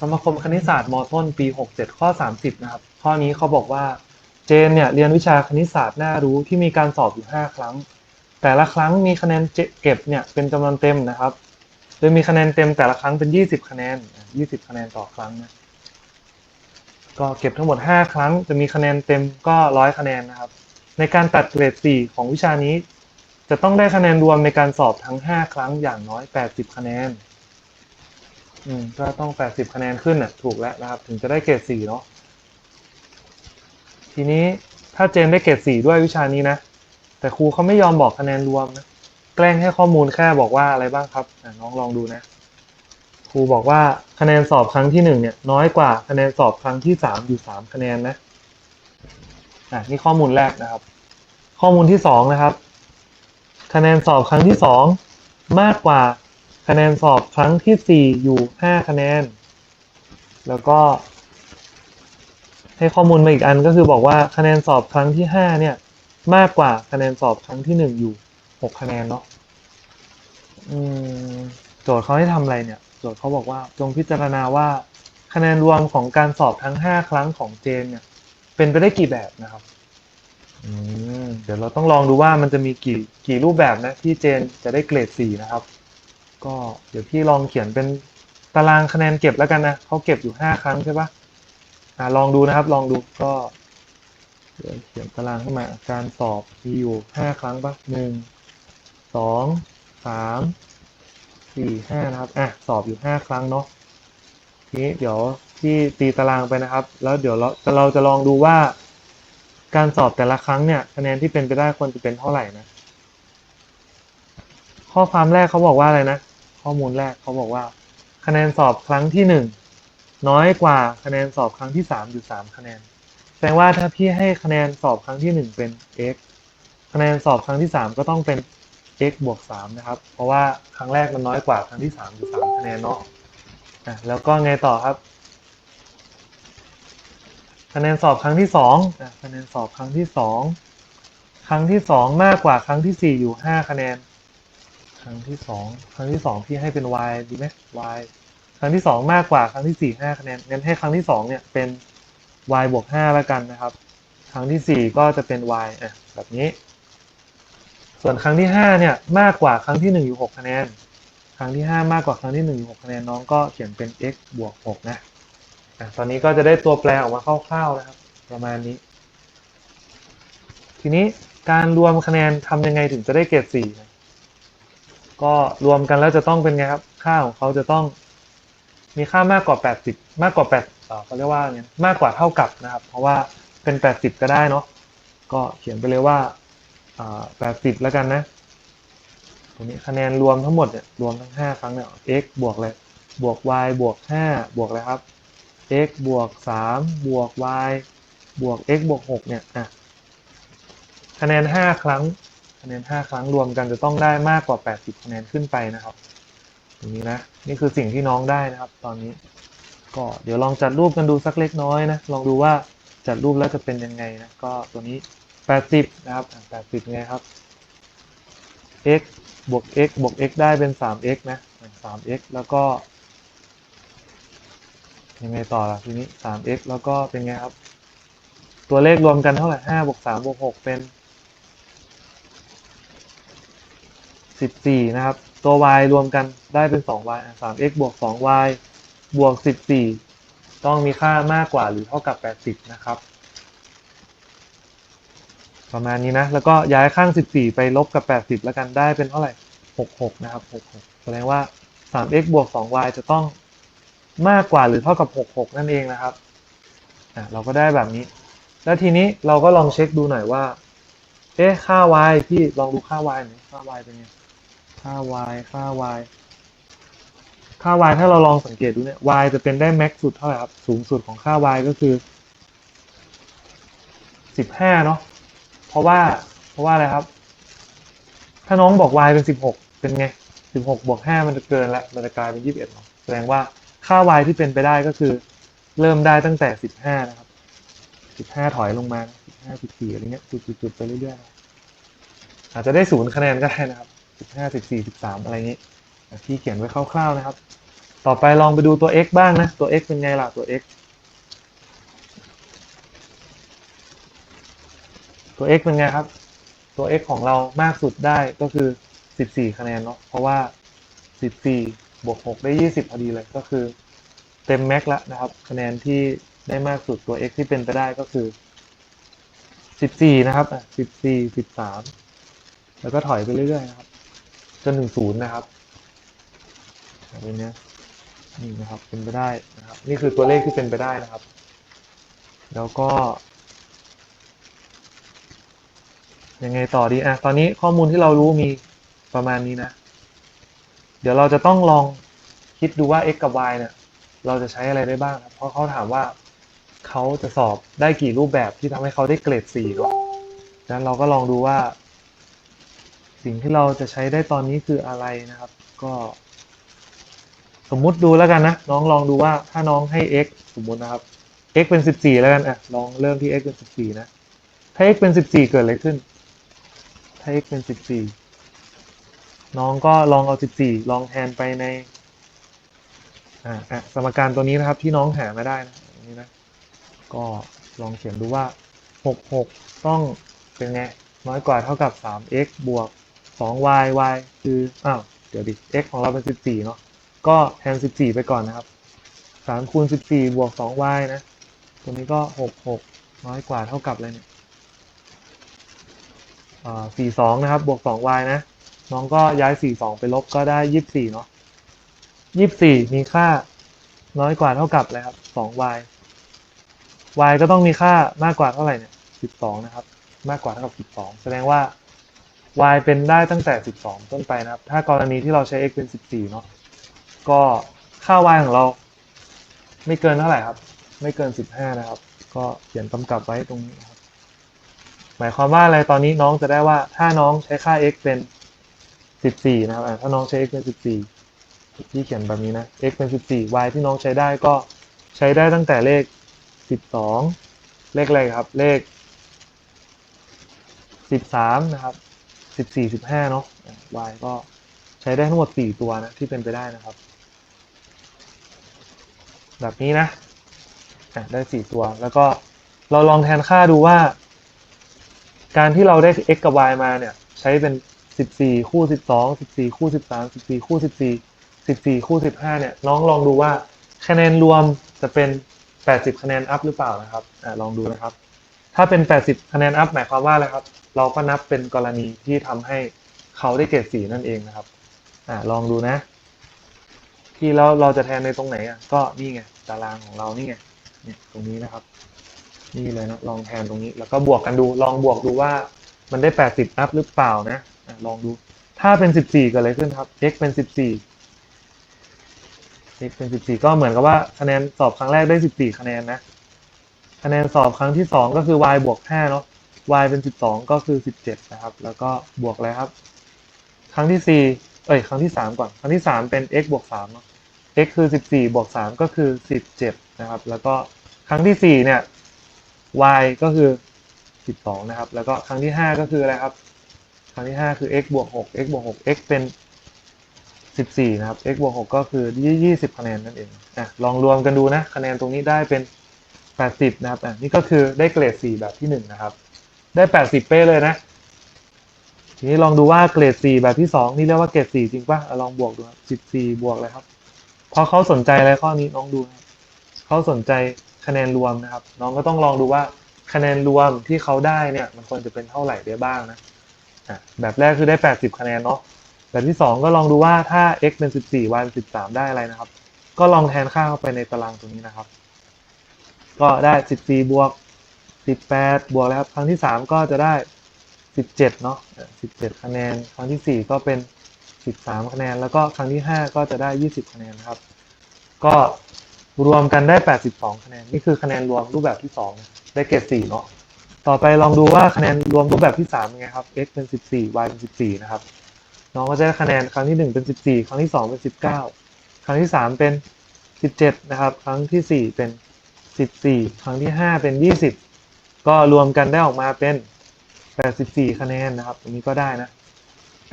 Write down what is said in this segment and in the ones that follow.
สมาคมคณิตศาสตร์มต้นปี 67 ข้อ 30 นะครับ ข้อนี้เขาบอกว่าเจนเนี่ยเรียนวิชาคณิตศาสตร์น่ารู้ที่มีการสอบอยู่ 5 ครั้ง แต่ละครั้งมีคะแนนเก็บเนี่ยเป็นจำนวนเต็มนะครับ โดยมีคะแนนเต็มแต่ละครั้งเป็น 20 คะแนน 20 คะแนนต่อครั้งนะก็เก็บทั้งหมด 5 ครั้ง จะมีคะแนนเต็มก็ 100 คะแนนนะครับ ในการตัดเกรด 4 ของวิชานี้ จะต้องได้คะแนนรวมในการสอบทั้ง 5 ครั้งอย่างน้อย 80 คะแนน อืมก็ต้อง80คะแนนขึ้นน่ะถูกแล้วนะครับ ถึงจะได้เกรด4เนาะทีนี้ถ้าเจนได้เกรด4ด้วยวิชานี้นะ แต่ครูเขาไม่ยอมบอกคะแนนรวมนะแกล้งให้ข้อมูลแค่บอกว่าอะไรบ้างครับน้องลองดูนะ ครูบอกว่าคะแนนสอบครั้งที่หนึ่งเนี่ย น้อยกว่าคะแนนสอบครั้งที่สามอยู่สามคะแนนนะอะนี่ข้อมูลแรกนะครับ ข้อมูลที่สองนะครับ คะแนนสอบครั้งที่สองมากกว่า คะแนนสอบครั้งที่สี่อยู่ห้าคะแนน แล้วก็ ให้ข้อมูลมาอีกอันก็คือบอกว่าคะแนนสอบครั้งที่ห้าเนี่ย มากกว่าคะแนนสอบครั้งที่หนึ่งอยู่หกคะแนนเนาะอืมโจทย์เขาให้ทำอะไรเนี่ย โจทย์เขาบอกว่าจงพิจารณาว่าคะแนนรวมของการสอบทั้ง 5 ครั้งของเจนเนี่ย เป็นไปได้กี่แบบนะครับอืมเดี๋ยวเราต้องลองดูว่ามันจะมีกี่กี่รูปแบบนะที่เจนจะได้เกรด4นะครับ ก็เดี๋ยวพี่ลองเขียนเป็นตารางคะแนนเก็บแล้วกันนะเขาเก็บอยู่5ครั้งใช่ปะอ่าลองดูนะครับ ลองดูก็เดี๋ยวเขียนตารางขึ้นมา การสอบมีอยู่5ครั้งปะหนึ่งสองสามสี่ห้านะครับอะสอบอยู่ห้าครั้งเนาะทีนี้เดี๋ยวที่ตีตารางไปนะครับ แล้วเดี๋ยวเราจะเราจะลองดูว่า การสอบแต่ละครั้งเนี่ยคะแนนที่เป็นไปได้ควรจะเป็นเท่าไหร่นะ ข้อความแรกเขาบอกว่าอะไรนะ ข้อมูลแรกเขาบอกว่า คะแนนสอบครั้งที่หนึ่งน้อยกว่าคะแนนสอบครั้งที่สามอยู่สามคะแนน แสดงว่าถ้าพี่ให้คะแนนสอบครั้งที่หนึ่งเป็น x คะแนนสอบครั้งที่สามก็ต้องเป็น x บวก3นะครับ เพราะว่าครั้งแรกมันน้อยกว่าครั้งที่3อยู่3คะแนนเนาะอะแล้วก็ไงต่อครับ คะแนนสอบครั้งที่2อะคะแนนสอบครั้งที่2ครั้งที่2มากกว่าครั้งที่4อยู่5คะแนน ครั้งที่2ครั้งที่2พี่ให้เป็น y ดีไหม y ครั้งที่2มากกว่าครั้งที่4 5คะแนนงั้นให้ครั้งที่2เนี่ยเป็น y บวก5แล้วกันนะครับ ครั้งที่4ก็จะเป็น y อะแบบนี้ ส่วนครั้งที่ห้าเนี่ยมากกว่าครั้งที่หนึ่งอยู่หกคะแนน ครั้งที่ห้ามากกว่าครั้งที่หนึ่งอยู่หกคะแนนน้องก็เขียนเป็น x บวกหกนะอะตอนนี้ก็จะได้ตัวแปรออกมาคร่าวๆนะครับ ประมาณนี้ ทีนี้การรวมคะแนนทำยังไงถึงจะได้เกรดสี่นะ ก็รวมกันแล้วจะต้องเป็นไงครับ ค่าของเขาจะต้อง มีค่ามากกว่า 80 มากกว่า8เอ่อเขาเรียกว่าไงมากกว่าเท่ากับนะครับ เพราะว่าเป็น 80 ก็ได้เนาะก็เขียนไปเลยว่าแปดสิบแล้วกันนะตรงนี้คะแนนรวมทั้งหมดเนี่ยรวมทั้งห้าครั้งเนี่ย x บวกเลยบวก y บวกห้าบวกเลยครับ x บวกสามบวก y บวก x บวกหกเนี่ยอะคะแนนห้าครั้ง คะแนนห้าครั้งรวมกันจะต้องได้มากกว่าแปดสิบคะแนนขึ้นไปนะครับตรงนี้นะ นี่คือสิ่งที่น้องได้นะครับ ตอนนี้ ก็เดี๋ยวลองจัดรูปกันดูสักเล็กน้อยนะ ลองดูว่าจัดรูปแล้วจะเป็นยังไงนะ ก็ตัวนี้ 80 นะครับ 80 ไงครับ x บวก x บวก x ได้เป็น 3x นะ 3x แล้วก็ยังไงต่อล่ะทีนี้ 3x แล้วก็เป็นไงครับ ตัวเลขรวมกันเท่าไหร่ 5 บวก 3 บวก 6 เป็น 14 นะครับ ตัว y รวมกันได้เป็น 2y 3x บวก 2y บวก 14 ต้องมีค่ามากกว่าหรือเท่ากับ 80 นะครับ ประมาณนี้นะ แล้วก็ย้ายข้าง 14 ไปลบกับ 80 แล้วกันได้เป็นเท่าไหร่ 66 นะครับ 66 แสดงว่า 3x บวก 2y จะต้องมากกว่าหรือเท่ากับ 66 นั่นเองนะครับ อะเราก็ได้แบบนี้ แล้วทีนี้เราก็ลองเช็คดูหน่อยว่า เอ๊ะ ค่า y พี่ลองดูค่า y หน่อยค่า y เป็นไง ค่า y ค่า y ค่า y ถ้าเราลองสังเกตดูเนี่ย y จะเป็นได้แม็กสุดเท่าไหร่ครับ สูงสุดของค่า y ก็คือ15เนาะ เพราะว่า เพราะว่าอะไรครับ ถ้าน้องบอก y เป็น16เป็นไง16บวก5มันจะเกินละ มันจะกลายเป็น21เนาะแสดงว่าค่า y ที่เป็นไปได้ก็คือ เริ่มได้ตั้งแต่15นะครับ15ถอยลงมา15 14อะไรเงี้ยจุดๆๆไปเรื่อยๆอาจจะได้ศูนย์คะแนนก็ได้นะครับ 15 14 13 อะไรอย่างนี้พี่เขียนไว้คร่าวๆนะครับ ต่อไปลองไปดูตัว x บ้างนะ ตัว x เป็นไงล่ะ ตัว x ตัว x เป็นไงครับ ตัว x ของเรามากสุดได้ก็คือ 14 คะแนนเนาะ เพราะว่า 14 บวก 6 ได้ 20 พอดีเลย ก็คือเต็มแม็กแล้วนะครับ คะแนนที่ได้มากสุดตัว x ที่เป็นไปได้ก็คือ 14 นะครับอะ14 13 แล้วก็ถอยไปเรื่อยๆนะครับ จนถึงศูนย์นะครับแบบนี้นะนี่นะครับเป็นไปได้นะครับ นี่คือตัวเลขที่เป็นไปได้นะครับ แล้วก็ ยังไงต่อดีอะตอนนี้ข้อมูลที่เรารู้มีประมาณนี้นะ เดี๋ยวเราจะต้องลองคิดดูว่า x กับ y เนี่ย เราจะใช้อะไรได้บ้างครับเพราะเขาถามว่าเขาจะสอบได้กี่รูปแบบที่ทำให้เขาได้เกรด4เนาะดังนั้นเราก็ลองดูว่า สิ่งที่เราจะใช้ได้ตอนนี้คืออะไรนะครับ ก็ สมมุติดูแล้วกันนะ น้องลองดูว่าถ้าน้องให้ x สมมุตินะครับ x เป็น 14 แล้วกันอะลองเริ่มที่ x เป็น 14 นะ ถ้า x เป็น 14 เกิดอะไรขึ้น ถ้า x เป็น 14 น้องก็ลองเอา 14 ลองแทนไปในอ่าอะสมการตัวนี้นะครับที่น้องหามาได้นะอันนี้นะ ก็ลองเขียนดูว่า 66 ต้องเป็นไง น้อยกว่าเท่ากับ 3x บวก 2y y คืออ้าวเดี๋ยวดิ x ของเราเป็น 14 เนาะก็แทน 14 ไปก่อนนะครับ 3 คูณ 14 บวก 2y นะ ตัวนี้ก็ 66 น้อยกว่าเท่ากับอะไรเนี่ยอ่า42นะครับ บวก 2y นะ น้องก็ย้าย 42 ไปลบก็ได้ 24 เนาะ24 มีค่าน้อยกว่าเท่ากับอะไรครับ 2y y ก็ต้องมีค่ามากกว่าเท่าไหร่เนี่ย 12 นะครับ มากกว่าเท่ากับ 12 แสดงว่า y เป็นได้ตั้งแต่ 12 ต้นไปนะครับ ถ้ากรณีที่เราใช้ x เป็น 14 เนาะก็ค่า y ของเรา ไม่เกินเท่าไหร่ครับ ไม่เกิน 15 นะครับ ก็เขียนกำกับไว้ตรงนี้ครับ หมายความว่าอะไรตอนนี้น้องจะได้ว่าถ้าน้องใช้ค่า x เป็น 14 นะครับถ้าน้องใช้ x เป็น 14 ที่เขียนแบบนี้นะ x เป็น 14 y ที่น้องใช้ได้ก็ใช้ได้ตั้งแต่เลข 12 เลขอะไรครับ เลข 13 นะครับ 14 15เนาะอะ y ก็ใช้ได้ทั้งหมด4ตัวนะที่เป็นไปได้นะครับ แบบนี้นะได้4ตัว แล้วก็เราลองแทนค่าดูว่า การที่เราได้ x กับ y มาเนี่ย ใช้เป็น14คู่12 14คู่13 14คู่14 14คู่15เนี่ยน้องลองดูว่าคะแนนรวมจะเป็น80คะแนนอัพหรือเปล่านะครับอะลองดูนะครับ ถ้าเป็น 80 คะแนนอัพหมายความว่าอะไรครับ เราก็นับเป็นกรณีที่ทำให้เขาได้เกรด4นั่นเองนะครับอ่าลองดูนะ ที่เราเราจะแทนในตรงไหนอะก็นี่ไงตารางของเรานี่ไงเนี่ยตรงนี้นะครับ นี่เลยนะลองแทนตรงนี้ แล้วก็บวกกันดูลองบวกดูว่ามันได้ 80 อัพหรือเปล่านะอะลองดูถ้าเป็น 14เกิดอะไรขึ้นครับ x เป็น 14 x เป็น 14 ก็เหมือนกับว่าคะแนนสอบครั้งแรกได้ 14 คะแนนนะ คะแนนสอบครั้งที่2ก็คือ y บวก5เนาะ y เป็น12ก็คือ17นะครับ แล้วก็บวกอะไรครับ ครั้งที่4เอ้ยครั้งที่3ก่อน ครั้งที่3เป็น x บวก3เนาะ x คือ14บวก3ก็คือ17นะครับ แล้วก็ครั้งที่4เนี่ย y ก็คือ12นะครับ แล้วก็ครั้งที่5ก็คืออะไรครับ ครั้งที่5คือ x บวก6 x บวก6 x เป็น14นะครับ x บวก6ก็คือ20คะแนนนั่นเองอะลองรวมกันดูนะคะแนนตรงนี้ได้เป็น 80 นะครับอะนี่ก็คือได้เกรด 4 แบบที่ 1 นะครับ ได้ 80 เป๊ะเลยนะ ทีนี้ลองดูว่าเกรด 4 แบบที่ 2 นี่เรียกว่าเกรด 4 จริงป่ะอะลองบวกดูครับ14 บวกเลยครับเพราะเขาสนใจอะไรข้อนี้น้องดูนะเขาสนใจคะแนนรวมนะครับ น้องก็ต้องลองดูว่าคะแนนรวมที่เขาได้เนี่ย มันควรจะเป็นเท่าไหร่ได้บ้างนะอะแบบแรกคือได้ 80 คะแนนเนาะแบบที่ 2 ก็ลองดูว่าถ้า x เป็น 14 y เป็น13 ได้อะไรนะครับ ก็ลองแทนค่าเข้าไปในตารางตรงนี้นะครับ ก็ได้ 14 บวก 18 บวกแล้วครับ ครั้งที่ 3 ก็จะได้ 17 เนาะ17 คะแนน ครั้งทีสี่ 4 ก็เป็น 13 คะแนน แล้วก็ครั้งที่ 5 ก็จะได้ 20 คะแนนนะครับ ก็รวมกันได้ 82 คะแนน นี่คือคะแนนรวมรูปแบบที่ 2 ได้เกรด4เนาะ ต่อไปลองดูว่าคะแนนรวมรูปแบบที่3เป็นไงครับ x เป็น 14 y เป็น 14 นะครับ น้องก็จะได้คะแนนครั้งที่ 1 เป็น 14 ครั้งที่ 2 เป็น 19 ครั้งที่ 3 เป็น 17 นะครับ ครั้งทีสี่4 เป็น 14 ครั้งที่ 5 เป็น 20 ก็รวมกันได้ออกมาเป็น 84 คะแนนนะครับตรงนี้ก็ได้นะ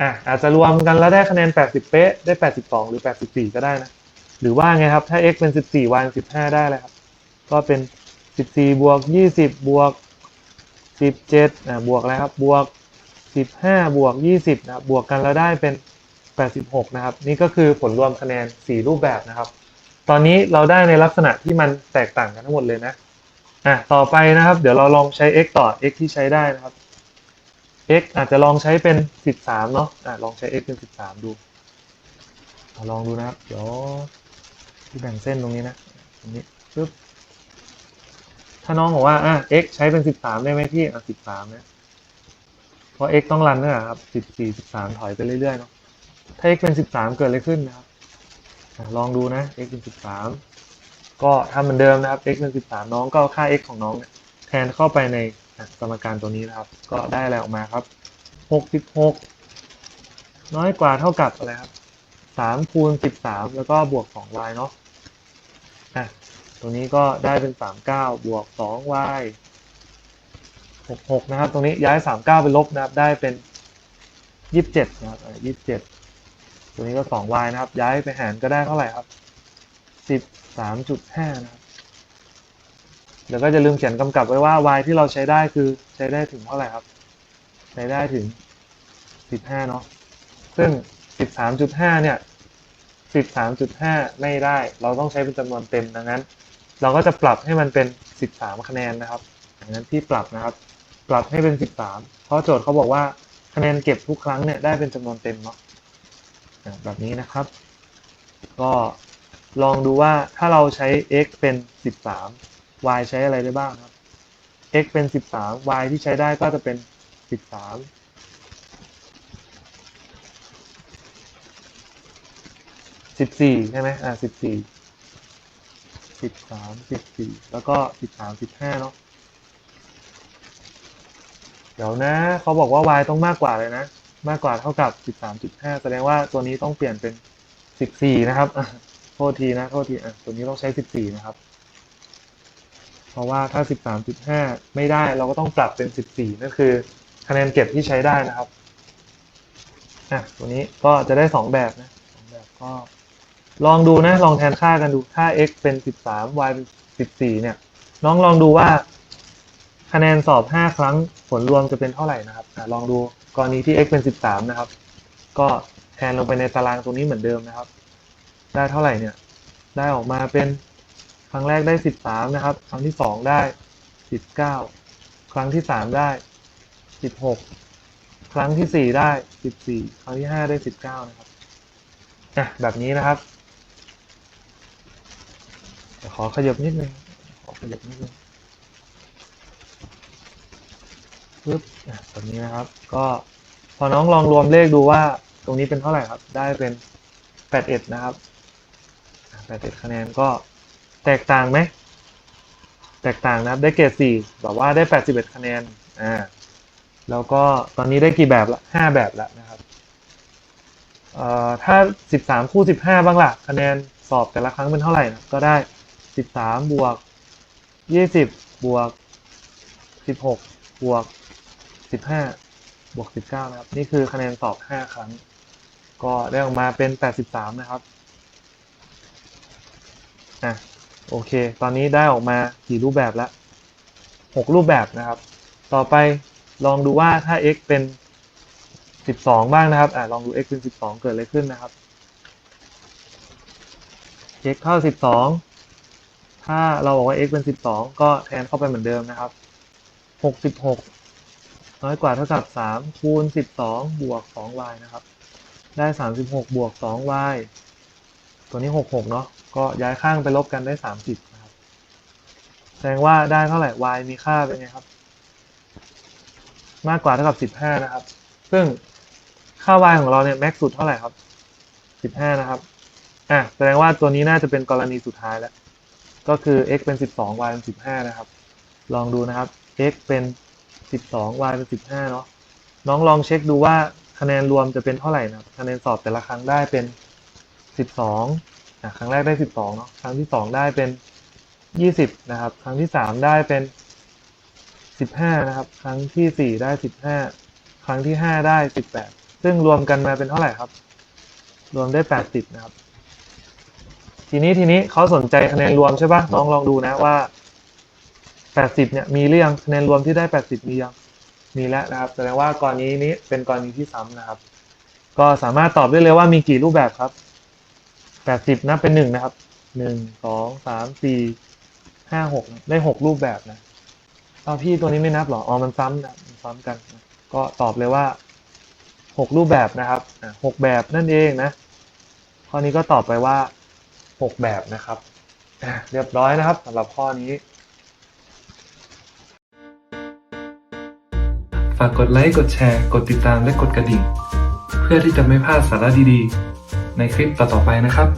อะอาจจะรวมกันแล้วได้คะแนน 80 เป๊ะ ได้ 82 หรือ 84 ก็ได้นะ หรือว่าไงครับ ถ้า x เป็น 14 y เป็น15 ได้เลยครับ ก็เป็น 14 บวก 20 บวก 17อ่าบวกอะไรครับ บวก 15 บวก 20 นะบบวกกันแล้วได้เป็น 86 นะครับ นี่ก็คือผลรวมคะแนน 4 รูปแบบนะครับ ตอนนี้เราได้ในลักษณะที่มันแตกต่างกันทั้งหมดเลยนะอะต่อไปนะครับ เดี๋ยวเราลองใช้ x ต่อ x ที่ใช้ได้นะครับ x อาจจะลองใช้เป็น 13 เนาะอะลองใช้ x เป็น 13 ดูอลองดูนะครับเดี๋ยวที่แบ่งเส้นตรงนี้นะตรงนี้ปึ๊บถ้าน้องบอกว่าอะ x ใช้เป็น 13 ได้ไหมพี่อะ13 นะเพราะ x ต้องรันด้วยอะครับ 14 13 ถอยไปเรื่อยๆเนาะถ้า x เป็น 13 เกิดอะไรขึ้นนะครับ ลองดูนะ x เป็น 13 ก็ทำเหมือนเดิมนะครับ x เป็น 13 น้องก็ค่า x ของน้องแทนเข้าไปในสมการตัวนี้นะครับ ก็ได้อะไรออกมาครับ 66 น้อยกว่าเท่ากับอะไรครับ 3 คูณ 13 แล้วก็บวก 2y เนาะอะตรงนี้ก็ได้เป็น 39 บวก 2y 66 นะครับ ตรงนี้ย้าย 39 ไปลบนะครับ ได้เป็น 27 นะครับ 27 ตัวนี้ก็ 2y นะครับ ย้ายไปหารก็ได้เท่าไหร่ครับ13.5นะครับเดี๋ยวก็จะลืมเขียนกำกับไว้ว่า y ที่เราใช้ได้คือใช้ได้ถึงเท่าไหร่ครับ ใช้ได้ถึง 15 เนาะซึ่ง 13.5 เนี่ย 13.5 ไม่ได้ เราต้องใช้เป็นจำนวนเต็มดังนั้น เราก็จะปรับให้มันเป็น 13 คะแนนนะครับดังนั้นที่ปรับนะครับ ปรับให้เป็น 13 เพราะโจทย์เขาบอกว่าคะแนนเก็บทุกครั้งเนี่ยได้เป็นจำนวนเต็มเนาะ แบบนี้นะครับ ก็ลองดูว่าถ้าเราใช้ x เป็น 13 y ใช้อะไรได้บ้างครับ x เป็น 13 y ที่ใช้ได้ก็จะเป็น 13 14ใช่ไหมอ่า14 13 14แล้วก็13 15เนาะเดี๋ยวนะ เขาบอกว่า y ต้องมากกว่าเลยนะ มากกว่าเท่ากับ 13.5 แสดงว่าตัวนี้ต้องเปลี่ยนเป็น 14 นะครับโทษทีนะโทษทีอะตัวนี้ต้องใช้ 14 นะครับ เพราะว่าถ้า 13.5 ไม่ได้เราก็ต้องปรับเป็น 14 นั่นคือคะแนนเก็บที่ใช้ได้นะครับอะตัวนี้ก็จะได้ 2 แบบนะสองแบบก็ลองดูนะ ลองแทนค่ากันดู ถ้า x เป็น 13 y เป็น 14 เนี่ย น้องลองดูว่า คะแนนสอบ 5 ครั้งผลรวมจะเป็นเท่าไหร่นะครับอลองดูกรณีที่ x เป็น 13 นะครับ ก็แทนลงไปในตารางตรงนี้เหมือนเดิมนะครับ ได้เท่าไหร่เนี่ย ได้ออกมาเป็นครั้งแรกได้ 13 นะครับ ครั้งที่ 2 ได้ 19 ครั้งที่ 3 ได้ 16 ครั้งที่ 4 ได้ 14 ครั้งที่ 5 ได้ 19 นะครับอะแบบนี้นะครับขอขยับนิดนึงขอขยับนิดนึง ปึ๊บแบบนี้นะครับ ก็พอน้องลองรวมเลขดูว่าตรงนี้เป็นเท่าไหร่ครับ ได้เป็น81นะครับอะ81คะแนนก็แตกต่างไหม แตกต่างนะครับ ได้เกรด4แบบว่าได้81คะแนน อ่า แล้วก็ตอนนี้ได้กี่แบบละ5แบบแล้วนะครับ เอ่อ ถ้า13คู่15บ้างล่ะคะแนนสอบแต่ละครั้งเป็นเท่าไหร่นะก็ได้13บวก20บวก16บวก 15บวก19นะครับ นี่คือคะแนนสอบ5ครั้ง ก็ได้ออกมาเป็น83นะครับอะโอเค ตอนนี้ได้ออกมากี่รูปแบบแล้ว6รูปแบบนะครับ ต่อไปลองดูว่าถ้า x เป็น12บ้างนะครับอะลองดู x เป็น12เกิดอะไรขึ้นนะครับ x เท่า12ถ้าเราบอกว่า x เป็น 12 ก็แทนเข้าไปเหมือนเดิมนะครับ 66 น้อยกว่าเท่ากับ 3 คูณ 12 บวก 2y นะครับ ได้ 36 บวก 2y ตัวนี้ 66 เนาะก็ย้ายข้างไปลบกันได้ 30 นะครับ แสดงว่าได้เท่าไหร่ y มีค่าเป็นไงครับ มากกว่าเท่ากับ 15 นะครับ ซึ่งค่า y ของเราเนี่ยแม็กสุดเท่าไหร่ครับ 15 นะครับ อะ แสดงว่าตัวนี้น่าจะเป็นกรณีสุดท้ายแล้ว ก็คือ x เป็น 12 y เป็น 15 นะครับ ลองดูนะครับ x เป็น 12 y เป็น15เนาะน้องลองเช็คดูว่าคะแนนรวมจะเป็นเท่าไหร่นะคะแนนสอบแต่ละครั้งได้เป็น12อะครั้งแรกได้12เนาะครั้งที่2ได้เป็น20นะครับ ครั้งที่3ได้เป็น15นะครับ ครั้งที่4ได้15ครั้งที่5ได้18ซึ่งรวมกันมาเป็นเท่าไหร่ครับ รวมได้80นะครับ ทีนี้ทีนี้เขาสนใจคะแนนรวมใช่ปะน้องลองดูนะว่า แปดสิบเนี่ยมีหรือยังคะแนนรวมที่ได้แปดสิบมียังมีแล้วนะครับ แสดงว่ากรณีนี้เป็นกรณีที่ซ้ำนะครับ ก็สามารถตอบได้เลยว่ามีกี่รูปแบบครับแปดสิบนับเป็นหนึ่งนะครับหนึ่งสองสามสี่ห้าหกได้หกรูปแบบนะเอาพี่ตัวนี้ไม่นับหรออ๋อมันซ้ำนะมันซ้ำกันนะก็ตอบเลยว่าหกรูปแบบนะครับหกแบบนั่นเองนะข้อนี้ก็ตอบไปว่าหกแบบนะครับ เรียบร้อยนะครับสำหรับข้อนี้ากกดไลค์ กดแชร์ กดติดตามและกดกระดิ่ง เพื่อที่จะไม่พลาดสาระดีๆ ในคลิปต่อๆไปนะครับ